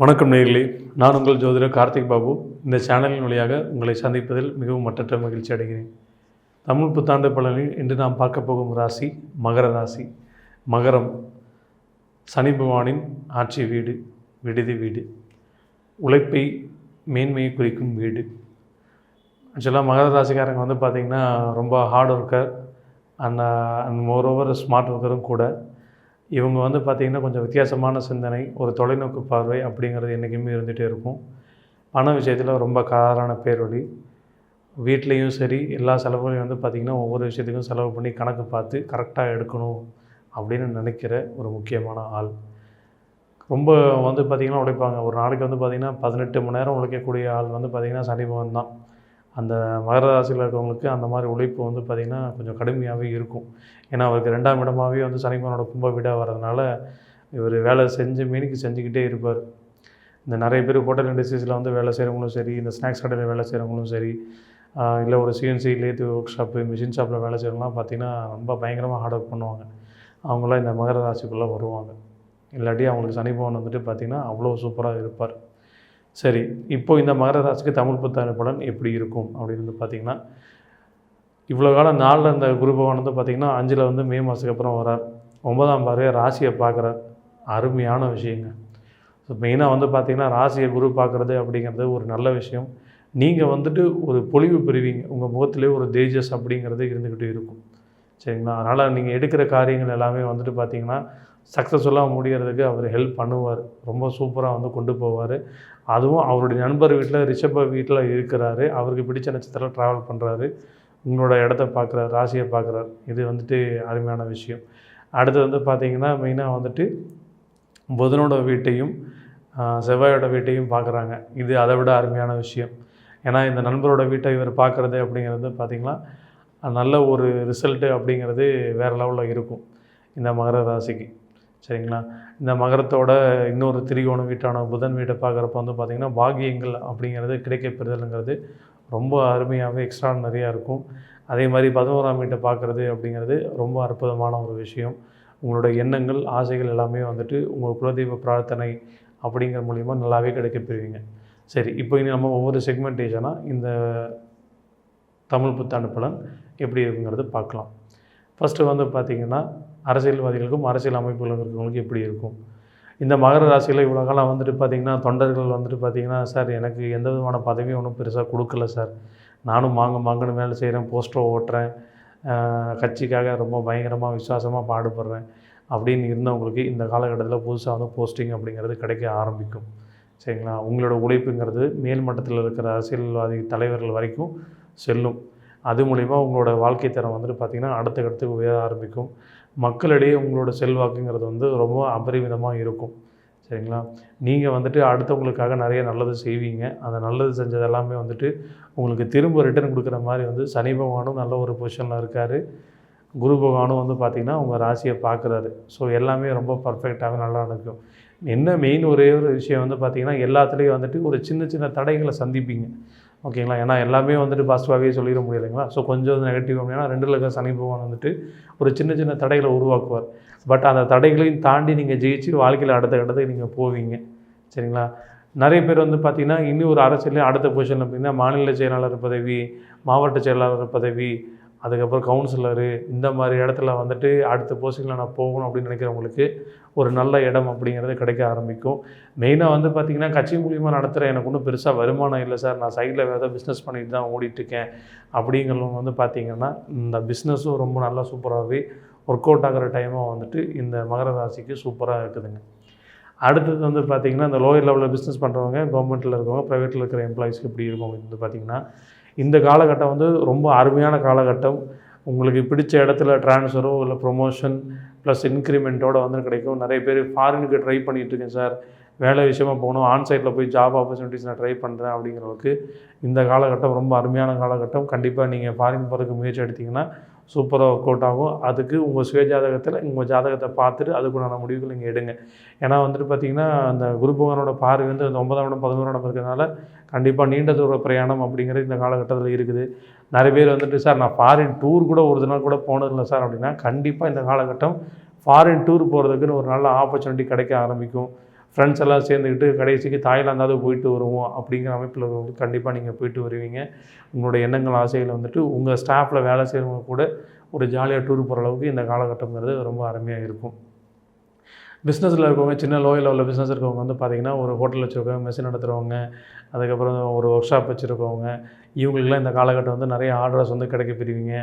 வணக்கம் நேர்களே. நான் உங்கள் ஜோதிடர் கார்த்திக் பாபு. இந்த சேனலின் வழியாக உங்களை சந்திப்பதில் மிகவும் மற்றற்ற மகிழ்ச்சி அடைகிறேன். தமிழ் புத்தாண்டு பலனில் இன்று நாம் பார்க்க போகும் ராசி மகர ராசி. மகரம் சனி பகவானின் ஆட்சி வீடு விடுதி வீடு. உழைப்பை மேன்மையை குறிக்கும் வீடு. ஆக்சுவலாக மகர ராசிக்காரங்க வந்து பார்த்திங்கன்னா ரொம்ப hard worker and and moreover smart ஒர்க்கரும் கூட. இவங்க வந்து பார்த்திங்கன்னா கொஞ்சம் வித்தியாசமான சிந்தனை ஒரு தொலைநோக்கு பார்வை அப்படிங்கிறது என்றைக்குமே இருந்துகிட்டே இருக்கும். பண விஷயத்தில் ரொம்ப காரான பேரொழி வீட்லேயும் சரி எல்லா செலவுகளையும் வந்து பார்த்திங்கன்னா ஒவ்வொரு விஷயத்துக்கும் செலவு பண்ணி கணக்கு பார்த்து கரெக்டாக எடுக்கணும் அப்படின்னு நினைக்கிற ஒரு முக்கியமான ஆள். ரொம்ப வந்து பார்த்திங்கன்னா உழைப்பாங்க. ஒரு நாளைக்கு வந்து பார்த்திங்கன்னா பதினெட்டு மணி நேரம் உழைக்கக்கூடிய ஆள் வந்து பார்த்திங்கன்னா சனி பகவான் தான். அந்த மகர ராசியில் இருக்கவங்களுக்கு அந்த மாதிரி உழைப்பு வந்து பார்த்திங்கன்னா கொஞ்சம் கடுமையாகவே இருக்கும். ஏன்னா அவருக்கு ரெண்டாம் இடமாகவே வந்து சனிபகவானோட கும்ப வீடாக வர்றதுனால இவர் வேலை செஞ்சு மீனுக்கு செஞ்சுக்கிட்டே இருப்பார். இந்த நிறைய பேர் ஹோட்டல் இண்டஸ்ட்ரீஸில் வந்து வேலை செய்கிறவங்களும் சரி இந்த ஸ்நாக்ஸ் கடையில் வேலை செய்கிறவங்களும் சரி இல்லை ஒரு CNC lathe work shop machine ஷாப்பில் வேலை செய்கிறவங்களாம் பார்த்திங்கன்னா ரொம்ப பயங்கரமாக ஹார்ட் ஒர்க் பண்ணுவாங்க. அவங்களாம் இந்த மகர ராசிக்குள்ளே வருவாங்க. இல்லாட்டி அவங்களுக்கு சனிபவன் வந்துட்டு பார்த்திங்கன்னா அவ்வளோ சூப்பராக இருப்பார். சரி இப்போ இந்த மகர ராசிக்கு தமிழ் புத்தாண்டு பலன் எப்படி இருக்கும் அப்படின்னு வந்து பார்த்திங்கன்னா இவ்வளோ காலம் நாளில் இந்த குரு பகவான் வந்து பார்த்திங்கன்னா அஞ்சில் வந்து மே மாதத்துக்கு அப்புறம் வரார் ஒன்பதாம் பார்வையை ராசியை பார்க்குறார். அருமையான விஷயங்க. ஸோ மெயினாக வந்து பார்த்திங்கன்னா ராசியை குரு பார்க்குறது அப்படிங்கிறது ஒரு நல்ல விஷயம். நீங்கள் வந்துட்டு ஒரு பொலிவு பெறுவீங்க. உங்கள் முகத்திலே ஒரு தேஜஸ் அப்படிங்கிறது இருந்துக்கிட்டு இருக்கும். சரிங்களா? அதனால் நீங்கள் எடுக்கிற காரியங்கள் எல்லாமே வந்துட்டு பார்த்தீங்கன்னா சக்ஸஸ்ஃபுல்லாக முடியறதுக்கு அவர் ஹெல்ப் பண்ணுவார். ரொம்ப சூப்பராக வந்து கொண்டு போவார். அதுவும் அவருடைய நண்பர் வீட்டில் ரிஷப வீட்டில் இருக்கிறாரு. அவருக்கு பிடிச்ச நட்சத்திரத்தில் ட்ராவல் பண்ணுறாரு உங்களோட இடத்த பார்க்குறாரு ராசியை பார்க்குறாரு. இது வந்துட்டு அருமையான விஷயம். அடுத்து வந்து பார்த்திங்கன்னா மெயினாக வந்துட்டு புதனோட வீட்டையும் செவ்வாயோட வீட்டையும் பார்க்குறாங்க. இது அதை விட அருமையான விஷயம். ஏன்னா இந்த நண்பரோட வீட்டை இவர் பார்க்குறது அப்படிங்கிறது பார்த்திங்கன்னா நல்ல ஒரு ரிசல்ட்டு அப்படிங்கிறது வேறு லெவலில் இருக்கும். இந்த மகர ராசிக்கு. சரிங்களா? இந்த மகரத்தோட இன்னொரு திரிகோண வீட்டான புதன் வீட்டை பார்க்குறப்ப வந்து பார்த்திங்கன்னா பாக்கியங்கள் அப்படிங்கிறது கிடைக்கப்பெறுதல்ங்கிறது ரொம்ப அருமையாகவே எக்ஸ்ட்ரா நிறையா இருக்கும். அதே மாதிரி பதினோராம் வீட்டை பார்க்குறது அப்படிங்கிறது ரொம்ப அற்புதமான ஒரு விஷயம். உங்களோட எண்ணங்கள் ஆசைகள் எல்லாமே வந்துட்டு உங்கள் குலதெய்வ பிரார்த்தனை அப்படிங்கிற மூலிமா நல்லாவே கிடைக்கப்பெறுவீங்க. சரி இப்போ இனி நம்ம ஒவ்வொரு செக்மெண்டேஷனாக இந்த தமிழ் புத்தாண்டு பலன் எப்படி இருக்குங்கிறது பார்க்கலாம். ஃபஸ்ட்டு வந்து பார்த்திங்கன்னா அரசியல்வாதிகளுக்கும் அரசியல் அமைப்புகளுக்கும் இருக்கிறவங்களுக்கு எப்படி இருக்கும்? இந்த மகர ராசியில் இவ்வளோ காலம் வந்துட்டு பார்த்திங்கன்னா தொண்டர்கள் வந்துட்டு பார்த்திங்கன்னா சார் எனக்கு எந்த விதமான பதவியும் ஒன்றும் பெருசாக கொடுக்கல சார். நானும் மாங்க மாங்கன்னு வேலை செய்கிறேன் போஸ்டர் ஓட்டுறேன். கட்சிக்காக ரொம்ப பயங்கரமாக விசுவாசமாக பாடுபடுறேன். அப்படின்னு இருந்தவங்களுக்கு இந்த காலகட்டத்தில் புதுசாக வந்து போஸ்டிங் அப்படிங்கிறது கிடைக்க ஆரம்பிக்கும். சரிங்களா? உங்களோட உழைப்புங்கிறது மேல் மட்டத்தில் இருக்கிற அரசியல்வாதி தலைவர்கள் வரைக்கும் செல்லும். அது மூலிமா உங்களோட வாழ்க்கை தரம் வந்துட்டு பார்த்திங்கன்னா அடுத்த கட்டத்துக்கு உயர ஆரம்பிக்கும். மக்களிடையே உங்களோட செல்வாக்குங்கிறது வந்து ரொம்ப அபரிமிதமாக இருக்கும். சரிங்களா? நீங்கள் வந்துட்டு அடுத்தவங்களுக்காக நிறைய நல்லது செய்வீங்க. அந்த நல்லது செஞ்சது எல்லாமே வந்துட்டு உங்களுக்கு திரும்ப ரிட்டர்ன் கொடுக்குற மாதிரி வந்து சனி பகவானும் நல்ல ஒரு பொசிஷனில் இருக்கார். குரு பகவானும் வந்து பார்த்திங்கன்னா உங்கள் ராசியை பார்க்குறாரு. ஸோ எல்லாமே ரொம்ப பர்ஃபெக்டாக நல்லா நடக்கும். என்ன மெயின் ஒரே ஒரு விஷயம் வந்து பார்த்திங்கன்னா எல்லாத்துலேயும் வந்துட்டு ஒரு சின்ன சின்ன தடைகளை சந்திப்பீங்க. ஓகேங்களா? ஏன்னா எல்லாமே வந்துட்டு பாசிட்டிவாகவே சொல்லிட முடியலைங்களா ஸோ கொஞ்சம் நெகட்டிவ் அப்படின்னா ரெண்டில் இருக்க சனி பகவான் வந்துட்டு ஒரு சின்ன சின்ன தடைகளை உருவாக்குவார். பட் அந்த தடைகளையும் தாண்டி நீங்கள் ஜெயிச்சு வாழ்க்கையில் அடுத்த கட்டத்துக்கு நீங்கள் போவீங்க. சரிங்களா? நிறைய பேர் வந்து பார்த்திங்கன்னா இன்னும் ஒரு அரசியலையும் அடுத்த பொசிஷனில் அப்படின்னா மாநில செயலாளர் பதவி மாவட்ட செயலாளர் பதவி அதுக்கப்புறம் கவுன்சிலரு இந்த மாதிரி இடத்துல வந்துட்டு அடுத்த போஸ்டிங்கில் நான் போகணும் அப்படின்னு நினைக்கிறவங்களுக்கு ஒரு நல்ல இடம் அப்படிங்கிறது கிடைக்க ஆரம்பிக்கும். மெயினாக வந்து பார்த்திங்கன்னா கட்சி மூலியமாக நடத்துகிற எனக்கு ஒன்றும் பெருசாக வருமானம் இல்லை சார். நான் சைடில் வேறு ஏதாவது பிஸ்னஸ் பண்ணிட்டு தான் ஓடிட்டுருக்கேன். அப்படிங்கிறவங்க வந்து பார்த்திங்கன்னா இந்த பிஸ்னஸும் ரொம்ப நல்லா சூப்பராகவே ஒர்க் அவுட் ஆகிற டைமாக வந்துட்டு இந்த மகர ராசிக்கு சூப்பராக இருக்குதுங்க. அடுத்தது வந்து பார்த்திங்கன்னா இந்த லோயர் லெவலில் பிஸ்னஸ் பண்ணுறவங்க கவர்மெண்ட்டில் இருக்கவங்க ப்ரைவேட்டில் இருக்கிற எம்ப்ளாயிஸ்க்கு எப்படி இருக்கும் வந்து பார்த்திங்கன்னா இந்த காலகட்டம் வந்து ரொம்ப அருமையான காலகட்டம். உங்களுக்கு பிடிச்ச இடத்துல ட்ரான்ஸ்ஃபரோ இல்லை ப்ரொமோஷன் ப்ளஸ் இன்க்ரிமெண்ட்டோட வந்து கிடைக்கும். நிறைய பேர் ஃபாரினுக்கு ட்ரை பண்ணிகிட்டு இருக்கேன் சார் வேலை விஷயமா போகணும். ஆன்சைட்டில் போய் ஜாப் ஆப்பர்ச்சுனிட்டிஸ் நான் ட்ரை பண்ணுறேன் அப்படிங்கிறவங்களுக்கு இந்த காலகட்டம் ரொம்ப அருமையான காலகட்டம். கண்டிப்பாக நீங்கள் ஃபாரின் போகிறதுக்கு முயற்சி எடுத்திங்கன்னா சூப்பராக ஒர்க் அவுட் ஆகும். அதுக்கு உங்கள் சுய ஜாதகத்தில் உங்கள் ஜாதகத்தை பார்த்துட்டு அதுக்குண்டான முடிவுகள் நீங்கள் எடுங்க. ஏன்னா வந்துட்டு பார்த்தீங்கன்னா அந்த குரு பகவானோட பார்வை வந்து அந்த ஒன்பதாம் இடம் பதினோராம் இடம் இருக்கிறதுனால கண்டிப்பாக நீண்ட தூர பிரயாணம் அப்படிங்கிறது இந்த காலகட்டத்தில் இருக்குது. நிறைய பேர் வந்துட்டு சார் நான் ஃபாரின் டூர் கூட ஒரு நாள் கூட போனதில்லை சார். அப்படின்னா கண்டிப்பாக இந்த காலகட்டம் ஃபாரின் டூர் போகிறதுக்குன்னு ஒரு நல்ல ஆப்பர்ச்சுனிட்டி கிடைக்க ஆரம்பிக்கும். ஃப்ரெண்ட்ஸ் எல்லாம் சேர்ந்துக்கிட்டு கடைசிக்கு தாய்லாந்தாவது போயிட்டு வருவோம் அப்படிங்கிற அமைப்பில் வந்து கண்டிப்பாக நீங்கள் போயிட்டு வருவீங்க. உங்களோட எண்ணங்கள் ஆசைகளை வந்துட்டு உங்கள் ஸ்டாஃபில் வேலை செய்கிறவங்க கூட ஒரு ஜாலியாக டூர் போகிற அளவுக்கு இந்த காலகட்டங்கிறது ரொம்ப அருமையாக இருக்கும். பிஸ்னஸில் இருக்கவங்க சின்ன லோயில் லெவலில் பிஸ்னஸ் இருக்கவங்க வந்து பார்த்திங்கன்னா ஒரு ஹோட்டல் வச்சுருக்கவங்க மெஷின் நடத்துகிறவங்க அதுக்கப்புறம் ஒரு ஒர்க் ஷாப் வச்சுருக்கவங்க இவங்களுக்குலாம் இந்த காலகட்டம் வந்து நிறைய ஆர்டர்ஸ் வந்து கிடைக்க பெறுவீங்க.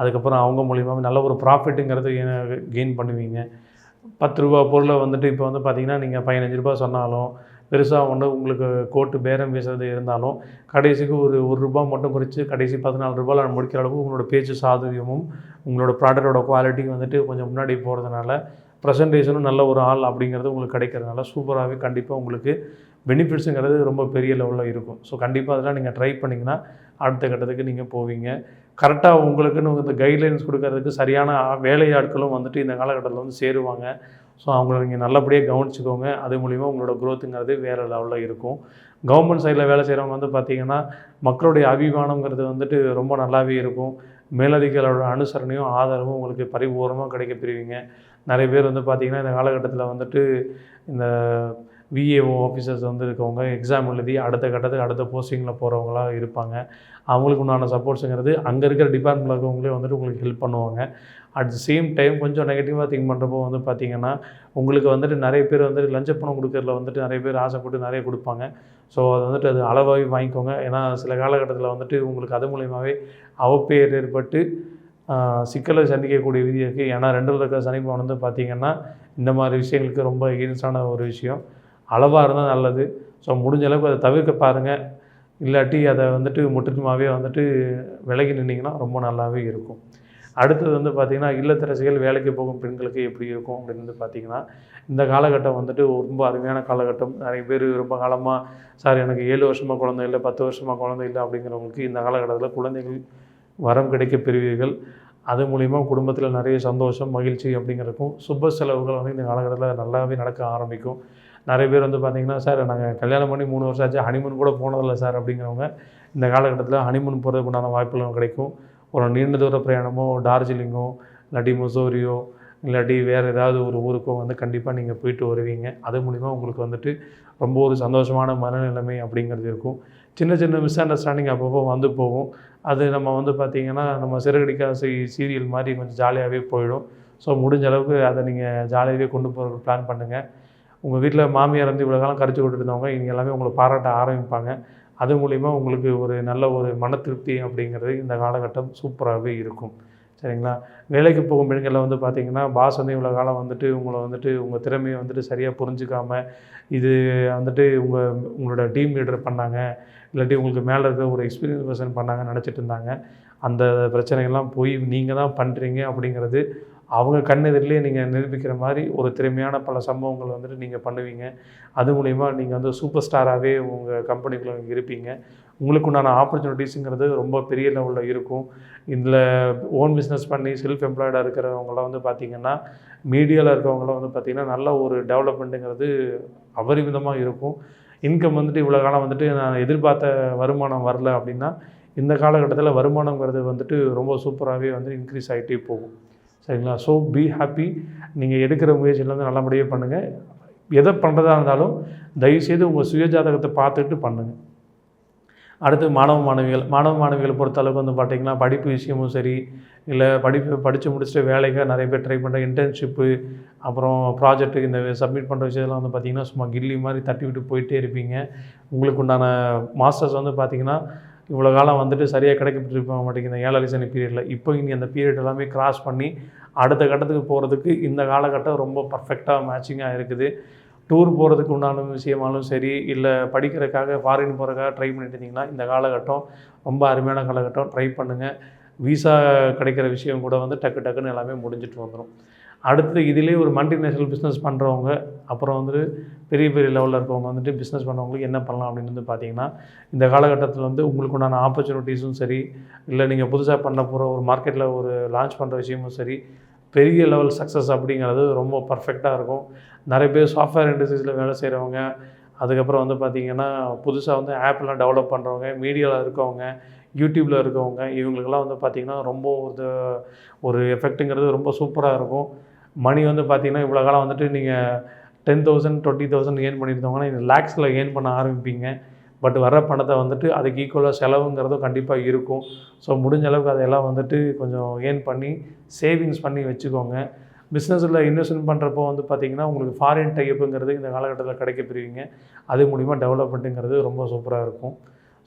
அதுக்கப்புறம் அவங்க மூலியமாக நல்ல ஒரு ப்ராஃபிட்டுங்கிறது கெயின் பண்ணுவீங்க. பத்து ரூபா பொருளை வந்துட்டு இப்போ வந்து பார்த்திங்கன்னா நீங்கள் பதினஞ்சு ரூபா சொன்னாலும் பெருசாக ஒன்று உங்களுக்கு கோட்டு பேரம் பேசுறது இருந்தாலும் கடைசிக்கு ஒரு ஒரு ரூபா மட்டும் குறைச்சி கடைசி பதினாலு ரூபாயில் முடிக்கிற அளவுக்கு உங்களோட பேச்சு சாதுரியமும் உங்களோட ப்ராடக்டோட குவாலிட்டியும் வந்துட்டு கொஞ்சம் முன்னாடி போகிறதுனால ப்ரெசன்டேஷனும் நல்ல ஒரு ஆள் அப்படிங்கிறது உங்களுக்கு கிடைக்கிறதுனால சூப்பராகவே கண்டிப்பாக உங்களுக்கு பெனிஃபிட்ஸுங்கிறது ரொம்ப பெரிய லெவலில் இருக்கும். ஸோ கண்டிப்பாக அதெல்லாம் நீங்கள் ட்ரை பண்ணிங்கன்னா அடுத்த கட்டத்துக்கு நீங்கள் போவீங்க. கரெக்டாக உங்களுக்குன்னு இந்த கைட்லைன்ஸ் கொடுக்கறதுக்கு சரியான வேலையாட்களும் வந்துட்டு இந்த காலகட்டத்தில் வந்து சேருவாங்க. ஸோ அவங்கள நீங்கள் நல்லபடியாக கவனிச்சுக்கோங்க. அது மூலிமா உங்களோட க்ரோத்துங்கிறது வேறு லெவலில் இருக்கும். கவர்மெண்ட் சைடில் வேலை செய்கிறவங்க வந்து பார்த்திங்கன்னா மக்களுடைய அபிமானங்கிறது வந்துட்டு ரொம்ப நல்லாவே இருக்கும். மேலதிகளோட அனுசரணையும் ஆதரவும் உங்களுக்கு பரிபூர்ணமாக கிடைக்க பெறுவீங்க. நிறைய பேர் வந்து பார்த்திங்கன்னா இந்த காலகட்டத்தில் வந்துட்டு இந்த விஏஓ ஆஃபீஸர்ஸ் வந்து இருக்கவங்க எக்ஸாம் எழுதி அடுத்த கட்டத்துக்கு அடுத்த போஸ்டிங்கில் போகிறவங்களாம் இருப்பாங்க. அவங்களுக்கு உண்டான சப்போர்ட்ஸுங்கிறது அங்கே இருக்கிற டிபார்ட்மெண்ட்டில் இருக்கவங்களே வந்துட்டு உங்களுக்கு ஹெல்ப் பண்ணுவாங்க. அட் த சேம் டைம் கொஞ்சம் நெகட்டிவாக திங்க் பண்ணுறப்போ வந்து பார்த்திங்கன்னா உங்களுக்கு வந்துட்டு நிறைய பேர் வந்துட்டு லஞ்ச பணம் கொடுக்கறதுல வந்துட்டு நிறைய பேர் ஆசைப்பட்டு நிறைய கொடுப்பாங்க. ஸோ அது வந்துட்டு அது அளவாகவே வாங்கிக்கோங்க. ஏன்னா சில காலகட்டத்தில் வந்துட்டு உங்களுக்கு அது மூலியமாகவே அவப்பெயர் ஏற்பட்டு சிக்கலை சந்திக்கக்கூடிய விதி இருக்குது ஏன்னா ரெண்டு இருக்கிற சனிப்பவன் வந்து பார்த்திங்கன்னா இந்த மாதிரி விஷயங்களுக்கு ரொம்ப எகென்ஸ்டான ஒரு விஷயம். அளவாக இருந்தால் நல்லது. ஸோ முடிஞ்ச அளவுக்கு அதை தவிர்க்க பாருங்கள் இல்லாட்டி அதை வந்துட்டு முற்றிலுமாகவே வந்துட்டு விலகி நின்றிங்கன்னா ரொம்ப நல்லாவே இருக்கும். அடுத்தது வந்து பார்த்திங்கன்னா இல்லத்தரசிகள் வேலைக்கு போகும் பெண்களுக்கு எப்படி இருக்கும் அப்படின்னு வந்து பார்த்திங்கன்னா இந்த காலகட்டம் வந்துட்டு ரொம்ப அருமையான காலகட்டம். நிறைய பேர் ரொம்ப காலமாக சார் எனக்கு ஏழு வருஷமாக குழந்தை இல்லை பத்து வருஷமாக குழந்தை இல்லை அப்படிங்கிறவங்களுக்கு இந்த காலகட்டத்தில் குழந்தைகள் வரம் கிடைக்க பெறுவீர்கள். அது மூலிமா குடும்பத்தில் நிறைய சந்தோஷம் மகிழ்ச்சி அப்படிங்கிறக்கும் சுப செலவுகள் வந்து இந்த காலகட்டத்தில் நல்லாவே நடக்க ஆரம்பிக்கும். நிறைய பேர் வந்து பார்த்திங்கன்னா சார் நாங்கள் கல்யாணம் பண்ணி மூணு வருஷம் ஆச்சு ஹனிமூன் கூட போனதில்லை சார் அப்படிங்கிறவங்க இந்த காலகட்டத்தில் ஹனிமூன் போகிறதுக்கு உண்டான வாய்ப்புகளும் கிடைக்கும். ஒரு நீண்ட தூர பிரயாணமோ டார்ஜிலிங்கோ இல்லாட்டி முசோரியோ இல்லாட்டி வேறு ஏதாவது ஒரு ஊருக்கோ வந்து கண்டிப்பாக நீங்கள் போயிட்டு வருவீங்க. அது மூலிமா உங்களுக்கு வந்துட்டு ரொம்ப ஒரு சந்தோஷமான மனநிலைமை அப்படிங்கிறது இருக்கும். சின்ன சின்ன மிஸ் அண்டர்ஸ்டாண்டிங் அப்பப்போ வந்து போகும். அது நம்ம வந்து பார்த்திங்கன்னா நம்ம சிறகடிக்காசி சீரியல் மாதிரி கொஞ்சம் ஜாலியாகவே போயிடும். ஸோ முடிஞ்ச அளவுக்கு அதை நீங்கள் ஜாலியாகவே கொண்டு போகிறதுக்கு பிளான் பண்ணுங்கள் உங்கள் வீட்டில் மாமியார் வந்து இவ்வளோ காலம் கரைச்சி விட்டுட்டு இருந்தவங்க இங்கே எல்லாமே உங்களை பாராட்ட ஆரம்பிப்பாங்க. அது மூலிமா உங்களுக்கு ஒரு நல்ல ஒரு மன திருப்தி அப்படிங்கிறது இந்த காலகட்டம் சூப்பராகவே இருக்கும். சரிங்களா? வேலைக்கு போகும் பெண்களில் வந்து பார்த்தீங்கன்னா பாஸ் வந்து இவ்வளோ காலம் வந்துட்டு உங்களை வந்துட்டு உங்கள் திறமையை வந்துட்டு சரியாக புரிஞ்சுக்காம இது வந்துட்டு உங்கள் உங்களோட டீம் லீடர் பண்ணாங்க. இல்லாட்டி உங்களுக்கு மேலே இருக்க ஒரு எக்ஸ்பீரியன்ஸ் பர்சன் பண்ணாங்கன்னு நினச்சிட்டு இருந்தாங்க. அந்த பிரச்சனைகள்லாம் போய் நீங்கள் தான் பண்ணுறீங்க அப்படிங்கிறது அவங்க கண்ணெதிரிலே நீங்கள் நிரூபிக்கிற மாதிரி ஒரு திறமையான பல சம்பவங்கள் வந்துட்டு நீங்கள் பண்ணுவீங்க. அது மூலிமா நீங்கள் வந்து சூப்பர் ஸ்டாராகவே உங்கள் கம்பெனிக்குள்ளே இருப்பீங்க. உங்களுக்கு உண்டான ஆப்பர்ச்சுனிட்டிஸுங்கிறது ரொம்ப பெரிய லெவலில் இருக்கும். இதில் ஓன் பிஸ்னஸ் பண்ணி செல்ஃப் எம்ப்ளாய்டாக இருக்கிறவங்களாம் வந்து பார்த்திங்கன்னா மீடியாவில் இருக்கிறவங்களாம் வந்து பார்த்திங்கன்னா நல்ல ஒரு டெவலப்மெண்ட்டுங்கிறது அபரிமிதமாக இருக்கும். இன்கம் வந்துட்டு இவ்வளோ காலம் வந்துட்டு நான் எதிர்பார்த்த வருமானம் வரல அப்படின்னா இந்த காலகட்டத்தில் வருமானங்கிறது வந்துட்டு ரொம்ப சூப்பராகவே வந்து இன்க்ரீஸ் ஆகிட்டே போகும். சரிங்களா? ஸோ பி ஹாப்பி நீங்கள் எடுக்கிற முயற்சியில் வந்து நல்லபடியாக பண்ணுங்கள் எதை பண்ணுறதா இருந்தாலும் தயவுசெய்து உங்கள் சுயஜாதகத்தை பார்த்துட்டு பண்ணுங்கள் அடுத்து மாணவ மாணவிகள். மாணவ மாணவிகளை பொறுத்தளவுக்கு வந்து பார்த்திங்கன்னா படிப்பு விஷயமும் சரி இல்லை படிப்பு படித்து முடிச்சுட்டு வேலைக்கு நிறைய பேர் ட்ரை பண்ணுற இன்டர்ன்ஷிப்பு அப்புறம் ப்ராஜெக்ட்டு இந்த சப்மிட் பண்ணுற விஷயத்தெல்லாம் வந்து பார்த்திங்கன்னா சும்மா கில்லி மாதிரி தட்டி விட்டு போயிட்டே இருப்பீங்க. உங்களுக்கு உண்டான மாஸ்டர்ஸ் வந்து பார்த்திங்கன்னா இவ்வளோ காலம் வந்துட்டு சரியாக கிடைக்கப்பட்டிருக்க மாட்டேங்குது. இந்த ஏழரை சனி பீரியடில் இப்போ இனி அந்த பீரியட் எல்லாமே கிராஸ் பண்ணி அடுத்த கட்டத்துக்கு போகிறதுக்கு இந்த காலகட்டம் ரொம்ப பர்ஃபெக்டாக மேட்சிங்காக இருக்குது. டூர் போகிறதுக்கு உண்டான விஷயமாலும் சரி இல்லை படிக்கிறதுக்காக ஃபாரின் போகிறதுக்காக ட்ரை பண்ணிட்டு இருந்தீங்கன்னா இந்த காலகட்டம் ரொம்ப அருமையான காலகட்டம். ட்ரை பண்ணுங்கள் விசா கிடைக்கிற விஷயம் கூட வந்து டக்கு டக்குன்னு எல்லாமே முடிஞ்சிட்டு வந்துடும் அடுத்து இதிலே ஒரு மல்டிநேஷ்னல் பிஸ்னஸ் பண்ணுறவங்க அப்புறம் வந்துட்டு பெரிய பெரிய லெவலில் இருக்கவங்க வந்துட்டு பிஸ்னஸ் பண்ணவங்களுக்கு என்ன பண்ணலாம் அப்படின்னு வந்து பார்த்தீங்கன்னா இந்த காலகட்டத்தில் வந்து உங்களுக்கு உண்டான ஆப்பர்ச்சுனிட்டிஸும் சரி இல்லை நீங்கள் புதுசாக பண்ண போகிற ஒரு மார்க்கெட்டில் ஒரு லான்ச் பண்ணுற விஷயமும் சரி பெரிய லெவல் சக்ஸஸ் அப்படிங்கிறது ரொம்ப பர்ஃபெக்டாக இருக்கும். நிறைய பேர் சாஃப்ட்வேர் இண்டஸ்ட்ரீஸில் வேலை செய்கிறவங்க அதுக்கப்புறம் வந்து பார்த்திங்கன்னா புதுசாக வந்து ஆப்லாம் டெவலப் பண்ணுறவங்க மீடியாவில் இருக்கவங்க யூடியூப்பில் இருக்கவங்க இவங்களுக்கெல்லாம் வந்து பார்த்திங்கன்னா ரொம்ப ஒரு ஒரு எஃபெக்ட்டுங்கிறது ரொம்ப சூப்பராக இருக்கும். மணி வந்து பார்த்திங்கன்னா இவ்வளோ காலம் வந்துட்டு நீங்கள் ten thousand twenty thousand earn பண்ணியிருந்தவங்கன்னா நீங்கள் லேக்ஸில் ஏர்ன் பண்ண ஆரம்பிப்பீங்க. பட் வர பணத்தை வந்துட்டு அதுக்கு ஈக்குவலாக செலவுங்கிறதும் கண்டிப்பாக இருக்கும். ஸோ முடிஞ்ச அளவுக்கு அதையெல்லாம் வந்துட்டு கொஞ்சம் ஏர்ன் பண்ணி சேவிங்ஸ் பண்ணி வச்சுக்கோங்க. பிஸ்னஸில் இன்வெஸ்ட்மெண்ட் பண்ணுறப்போ வந்து பார்த்திங்கன்னா உங்களுக்கு ஃபாரின் டைப்புங்கிறது இந்த காலகட்டத்தில் கிடைக்க பெறுவீங்க அது மூலிமா டெவலப்மெண்ட்டுங்கிறது ரொம்ப சூப்பராக இருக்கும்.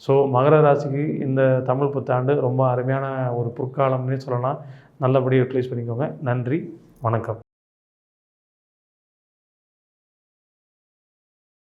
ஸோ மகர ராசிக்கு இந்த தமிழ் புத்தாண்டு ரொம்ப அருமையான ஒரு பொற்காலம்னே சொல்லலாம். நல்லபடியாக யூட்டிலைஸ் பண்ணிக்கோங்க. நன்றி. வணக்கம்.